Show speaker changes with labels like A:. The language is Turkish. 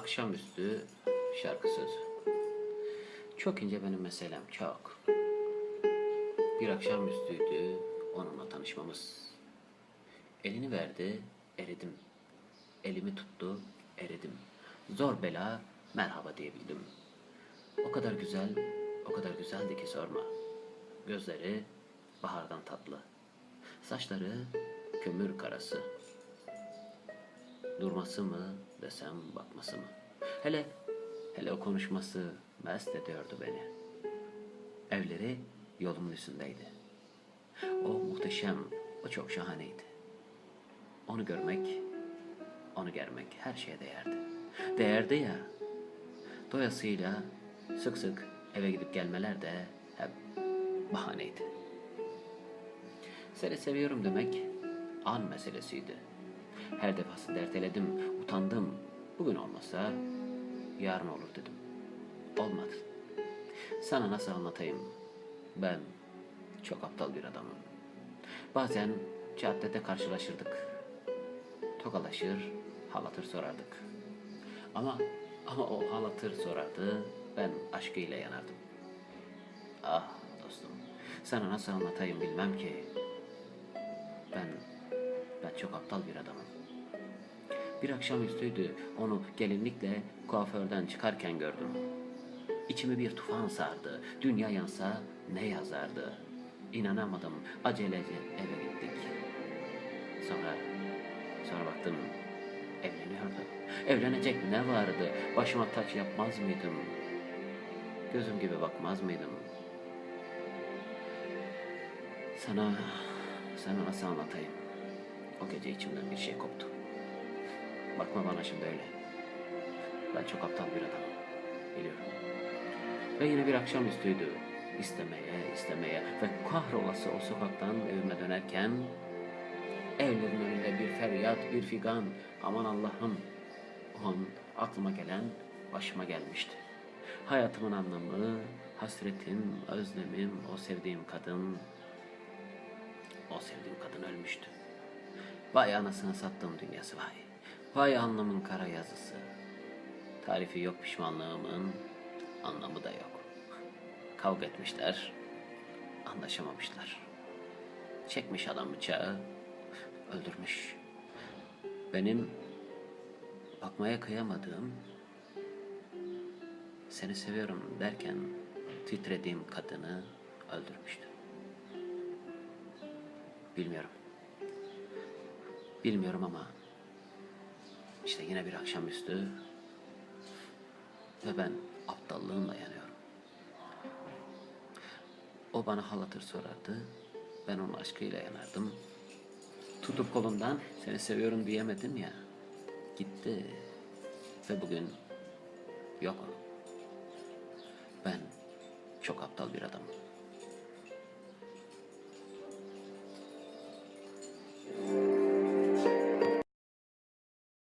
A: Akşamüstü şarkı sözü. Çok ince benim meselem, çok. Bir akşamüstüydü onunla tanışmamız. Elini verdi, eridim. Elimi tuttu, eridim. Zor bela merhaba diyebildim. O kadar güzel, o kadar güzeldi ki sorma. Gözleri bahardan tatlı. Saçları kömür karası. Durması mı desem bakması mı? Hele, hele o konuşması mest ediyordu beni. Evleri yolumun üstündeydi. O muhteşem, o çok şahaneydi. Onu görmek, onu germek her şeye değerdi. Değerdi ya, doyasıyla sık sık eve gidip gelmeler de hep bahaneydi. Seni seviyorum demek an meselesiydi. Her defasında erteledim, utandım. Bugün olmasa yarın olur dedim. Olmadı. Sana nasıl anlatayım? Ben çok aptal bir adamım. Bazen caddede karşılaşırdık. Tokalaşır, halatır sorardık. Ama ama o halatır sorardı, ben aşkıyla yanardım. Ah dostum, sana nasıl anlatayım bilmem ki. Ben, ben çok aptal bir adamım. Bir akşamüstüydü onu gelinlikle kuaförden çıkarken gördüm. İçimi bir tufan sardı. Dünya yansa ne yazardı? İnanamadım. Acelece eve gittik. Sonra, sonra baktım evleniyordu. Evlenecek ne vardı? Başıma taç yapmaz mıydım? Gözüm gibi bakmaz mıydım? Sana, sana nasıl anlatayım? O gece içimden bir şey koptu. Bakma bana şimdi öyle. Ben çok aptal bir adamım. Biliyorum. Ve yine bir akşamüstüydü. İstemeye, istemeye ve kahrolası o sokaktan evime dönerken evlerin önünde bir feryat, bir figan. Aman Allah'ım. O an aklıma gelen başıma gelmişti. Hayatımın anlamı, hasretim, özlemim, o sevdiğim kadın, o sevdiğim kadın ölmüştü. Vay anasını sattığım dünyası vay. Vay anlamın kara yazısı. Tarifi yok pişmanlığımın, anlamı da yok. Kavga etmişler, anlaşamamışlar. Çekmiş adam bıçağı, öldürmüş. Benim bakmaya kıyamadığım, seni seviyorum derken titrediğim kadını öldürmüştü. Bilmiyorum. Bilmiyorum ama işte yine bir akşamüstü ve ben aptallığımla yanıyorum. O bana halatır sorardı. Ben onun aşkıyla yanardım. Tutup kolumdan seni seviyorum diyemedim ya. Gitti. Ve bugün yok o. Ben çok aptal bir adamım.